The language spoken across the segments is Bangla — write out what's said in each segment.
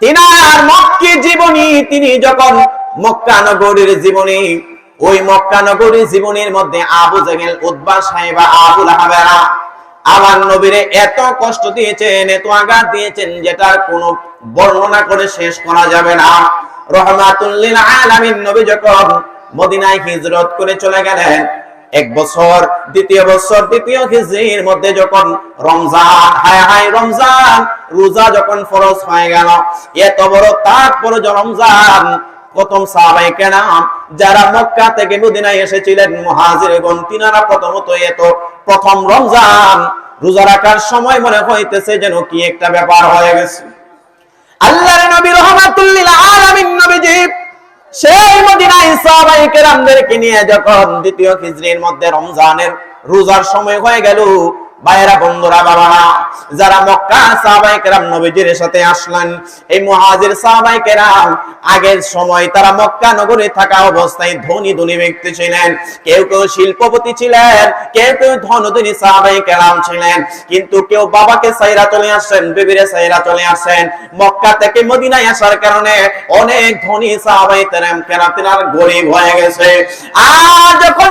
তিনার মক্কি জীবনী, তিনি যখন মক্কা নগরীর জীবনী, ওই মক্কা নগরীর জীবনের মধ্যে আবু জাহেল উদ্বা সাহেবা, আবুল হাবেরা আমার নবীরে এত কষ্ট দিয়েছেন, এত আঘাত দিয়েছেন যেটা কোনো বর্ণনা করে শেষ করা যাবে না। রহমাতুল্লিল আলামিন নবী যখন মদিনায় হিজরত করে চলে গেলেন এক বছর, দ্বিতীয় বছর, দ্বিতীয় হিজরির মধ্যে যখন রমজান, হায় হায় রমজান, রোজা যখন ফরজ হয়ে গেল, এত বড় তারপর রমজান, প্রথম সাহাবাই কেরাম যারা মক্কা থেকে মদিনায় এসেছিলেন মুহাজিরগণ তিনারা প্রথমত এত প্রথম রমজান, রোজা রাখার সময় মনে হইতেছে যেন কি একটা ব্যাপার হয়ে গেছে। আল্লাহর নবী রহমাতুল্লিল আলামিন নবীজি সেই মদিনায় সাহাবায়ে কেরামদেরকে নিয়ে যখন দ্বিতীয় হিজরির মধ্যে রমজানের রোজার সময় হয়ে গেল ভাইয়েরা, বন্ধুরা, বাবারা, যারা মক্কা সাহাবায়ে কেরাম নবীজির সাথে আসলেন, এই মুহাজির সাহাবায়ে কেরাম আগের সময় তারা মক্কা নগরে থাকা অবস্থায় ধনী ধনী ব্যক্তি ছিলেন। কেউ কেউ শিল্পপতি ছিলেন, কেউ কেউ ধনধনী সাহাবায়ে কেরাম ছিলেন। কিন্তু কেউ বাবাকে সাইরা চলে আসছেন বিবিরে সাইরা চলে আসছেন মক্কা থেকে মদিনায় আসার কারণে অনেক ধনী সাহাবায়ে কেরাম কেরাম গরিব হয়ে গেছে। আর যখন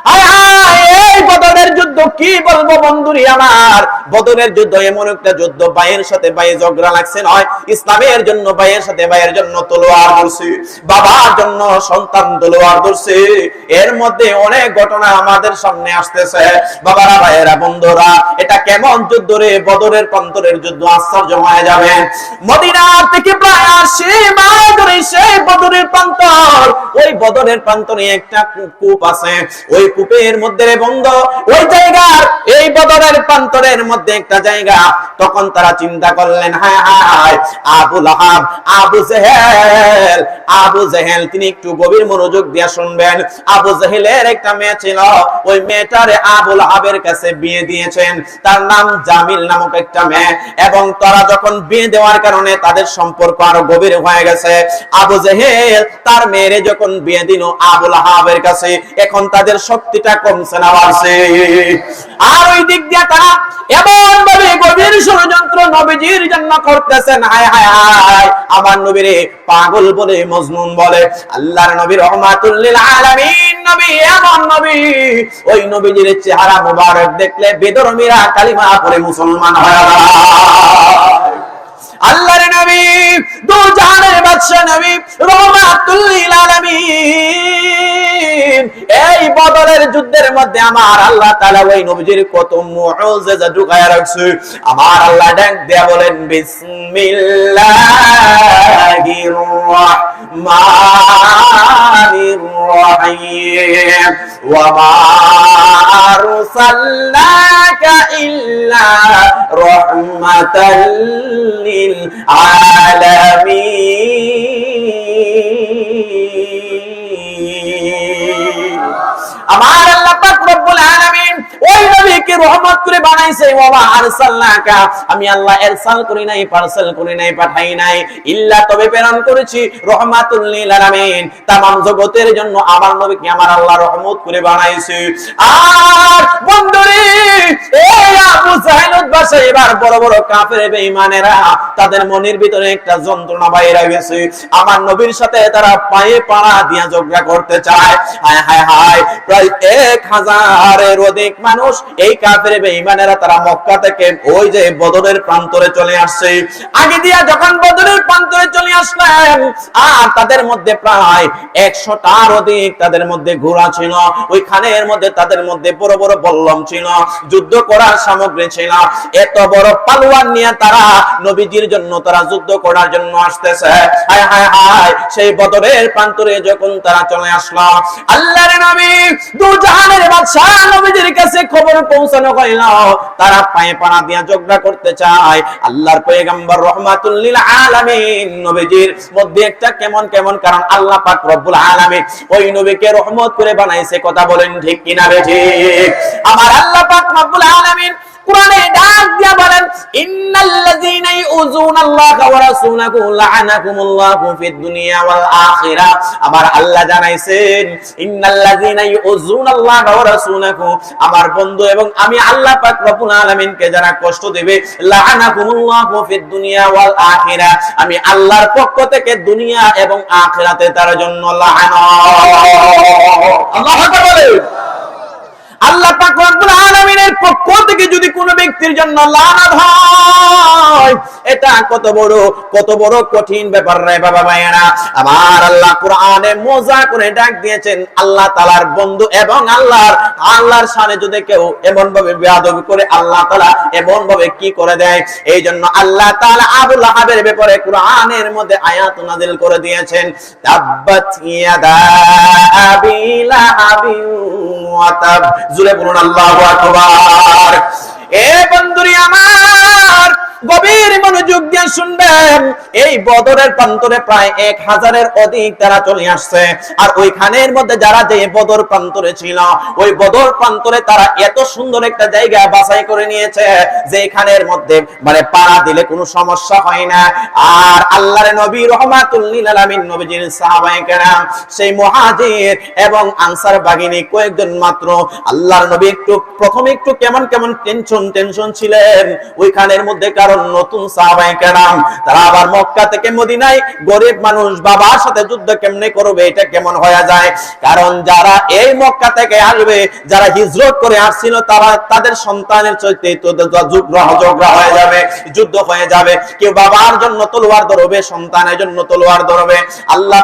একটা নয়। আমাদের সামনে আসতেছে। বাবারা, ভাইয়েরা, বন্ধুরা, এটা কেমন যুদ্ধ রে? বদরের প্রান্তরের যুদ্ধ আশ্চর্য হয়ে যাবে। মদিনা থেকে প্রায় ধরে সেই বদরের প্রান্তর, ওই বদরের প্রান্তরে একটা কূপ- কূপ আছে। ওই কূপের মধ্যে রে বন্ধ। ওই জায়গার, এই বদরের প্রান্তরের মধ্যে একটা জায়গা। তখন তারা চিন্তা করলেন, হায় হায়, আবু লাহাব, আবু জেহেল আবু জেহেল, তিনি একটু গভীর মনোযোগ দিয়ে শুনবেন। আবু জেহেলের একটা মেয়ে ছিল, ওই মেয়েটারে আবু লাহাবের কাছে বিয়ে দিয়েছেন। তার নাম জামিল নামক একটা মেয়ে। এবং তারা যখন বিয়ে দেওয়ার কারণে তাদের সম্পর্ক আরও গভীর হয়ে গেছে। আবু জেহেল তার মেয়েরে যখন বিয়ে দিল আবু লাহাবের কাছে, এখন তাদের শক্তিটা কমছে না, বাড়ছে। আর ওই দিক দিয়ে তারা এমন ভাবে গভীর ষড়যন্ত্র নবীজির জন্য করতেছেন। হায় হায় হায়, আমার নবীরে পাগল বলে মজনুন বলে। আল্লাহর নবী রহমাতুল্লিল আলামিন, নবী, এমন নবী। ওই নবীজির চেহারা মুবারক দেখলে বেদরমিরা কালিমা পড়ে মুসলমান হয়ে। আল্লাহর নবী দু জাহানের বাদশা নবী রহমাতুল লিল আলামিন। এই বদরের যুদ্ধের মধ্যে আমার আল্লাহ তাআলা ওই নবীজির কত মুআজিজা ঢুকায়া রাখছে। আমার আল্লাহ ডাক দেয়া বলেন, বিসমিল্লাহির রাহমানির রাহিম। ওয়া মা আরসালনাকা ইল্লা রাহমাতাল للعالمين আমার আল্লাহ পাক রব্বুল আলামিন ওই নবীকে রহমত করে বানাইছে ওয়া আরসালনাকা আমি আল্লাহ ইরসাল করি নাই পার্সেল করি নাই পাঠাই নাই ইল্লা তবে প্রেরণ করেছি রহমাতুল লিল আলামিন तमाम জগতের জন্য আমার নবীকে আমার আল্লাহ রহমত করে বানাইছে আর বন্ধুরে এই আবু জাহেল উদ্বাসে এবার বড় বড় কাফের বেঈমানেরা তাদের মনের ভিতরে একটা যন্ত্রণা বাইরে গেছে আমার নবীর সাথে তারা পায়ে পাড়া দিয়া ঝগড়া করতে চায় হায় হায় হায় প্রায় এক হাজারের অধিক মানুষ এই কাফের বেঈমানেরা তারা মক্কা থেকে ওই যে বদরের প্রান্তরে চলে আসছে। আগে দিয়া যখন বদরের প্রান্তরে চলে আসলেন, আর তাদের মধ্যে প্রায় একশোটার অধিক তাদের মধ্যে ঘোড়া ছিল। ওই খানের মধ্যে তাদের মধ্যে বড় বড় বল্লম ছিল, যুদ্ধ করার সামগ্রী ছিল। এত বড় পালোয়ান নিয়ে তারা নবীজির জন্য, তারা যুদ্ধ করার জন্য আসতেছে। হায় হায় হায়, সেই বদরের প্রান্তরে যখন তারা চলে আসলো, আল্লাহর নবী দু জাহানের বাদশা নবীজির কাছে খবর পৌঁছানো হয় তারা পায়ে পানা দিয়া ঝগড়া করতে চায়। আল্লাহর পয়গম্বর রহমাতুল্লিল আলামিন নবীজির মধ্যে একটা কেমন কেমন কারণ আল্লাহ পাক রব্বুল আলামিন ওই নবীকে রহমত করে বানাইছে, কথা বলেন ঠিক কিনা বে ঠিক আমার আল্লাহ পাক রব্বুল আলামিন কোরআনে ডাক দিয়া বলেন, ইন্নাল্লাযীনা ইউযুনাল্লাহা ওয়া রাসূলাহু লা'নাকুমুল্লাহু ফিদ দুনিয়া ওয়াল আল্লাহ জানাইছেন, ইন্নাল্লাযীনা ইউযুনাল্লাহা ওয়া রাসূলাহু আমার বন্ধু এবং আমি আল্লাহ পাক রব্বুল আলামিনকে যারা কষ্ট দেবে, লা'নাকুমুল্লাহু ফিদ দুনিয়া ওয়াল আমি আল্লাহর পক্ষ থেকে দুনিয়া এবং আখিরাতে তার জন্য লা'নাত। আল্লাহু বলেন। আল্লাহ আলামিনের পক্ষ থেকে যদি কোনো ব্যক্তির জন্য লানাত হয়, এটা কত বড় কত বড় কঠিন ব্যাপার রে বাবা ভাইয়েরা আমার আল্লাহ কোরআনে মজা করে ডাক দিয়েছেন, আল্লাহ তাআলার বন্ধু এবং আল্লাহর আল্লাহর শানে যদি কেউ এমন ভাবে বেয়াদবি করে, আল্লাহ তাআলা এমন ভাবে কি করে দেয়? এই জন্য আল্লাহ তাআলা আবুল লাহাবের ব্যাপারে কোরআনের মধ্যে আয়াত নাযিল করে দিয়েছেন, তাব্বাত ইয়াদা আবি লাহাবিন ওয়া তাব জুড়ে বলুন আল্লাহ আকবার। এ বন্ধুরি আমার গভীর মনোযোগ দিয়ে শুনবেন। এই বদরের প্রান্তরে প্রায় এক হাজারের অধিক তারা চলে আসছে। আর ওইখানের মধ্যে যারা যে বদর প্রান্তরে ছিল, ওই বদর প্রান্তরে তারা এত সুন্দর একটা জায়গা বাছাই করে নিয়েছে যে এখানের মধ্যে মানে পাড়া দিলে কোনো সমস্যা হয় না। আর আল্লাহর নবী রহমাতুল্লিল আলামিন নবীজির সাহাবায়ে কেরাম, সেই মুহাজির এবং আনসার বাহিনী কয়েকজন মাত্র আল্লাহর নবী একটু প্রথমে একটু কেমন কেমন টেনশন টেনশন ছিলেন। ওইখানের মধ্যে কারণ নতুন কেরাম, তারা আবার মক্কা থেকে মদিনায় গরিব মানুষ বাবার সাথে যুদ্ধ কেমনে করবে, এটা কেমন হয়ে যায়? কারণ যারা এই মক্কা থেকে আসবে, যারা হিজরত করে আসছিল, তারা তাদের সন্তানের হয়ে যাবে, যুদ্ধ হয়ে যাবে। কেউ বাবার জন্য তলোয়ার ধরবে, সন্তানের জন্য তলোয়ার ধরবে। আল্লাহ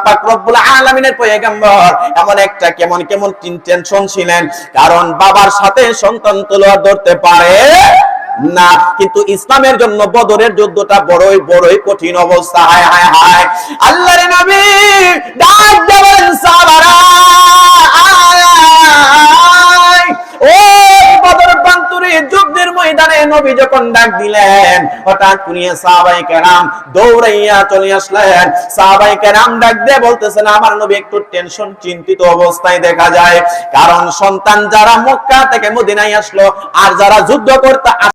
পয়গম্বর এমন একটা কেমন কেমন টেনশন ছিলেন। কারণ বাবার সাথে সন্তান তলোয়ার ধরতে পারে না, কিন্তু ইসলামের জন্য বদরের যুদ্ধটা বড়ই বড়ই কঠিন অবস্থা। হায় হায় হায়। আল্লাহর নবী ডাক দেবেন সাহাবারা ওই বদর প্রান্তরে যুদ্ধের ময়দানে নবী যখন ডাক দিলেন, হঠাৎ দৌড়াইয়া চলে আসলেন। ডাক দিয়ে বলতেছেন, আমার নবী একটু টেনশন চিন্তিত অবস্থায় দেখা যায়। কারণ সন্তান যারা মক্কা থেকে মদিনায় আসলো, আর যারা যুদ্ধ করতে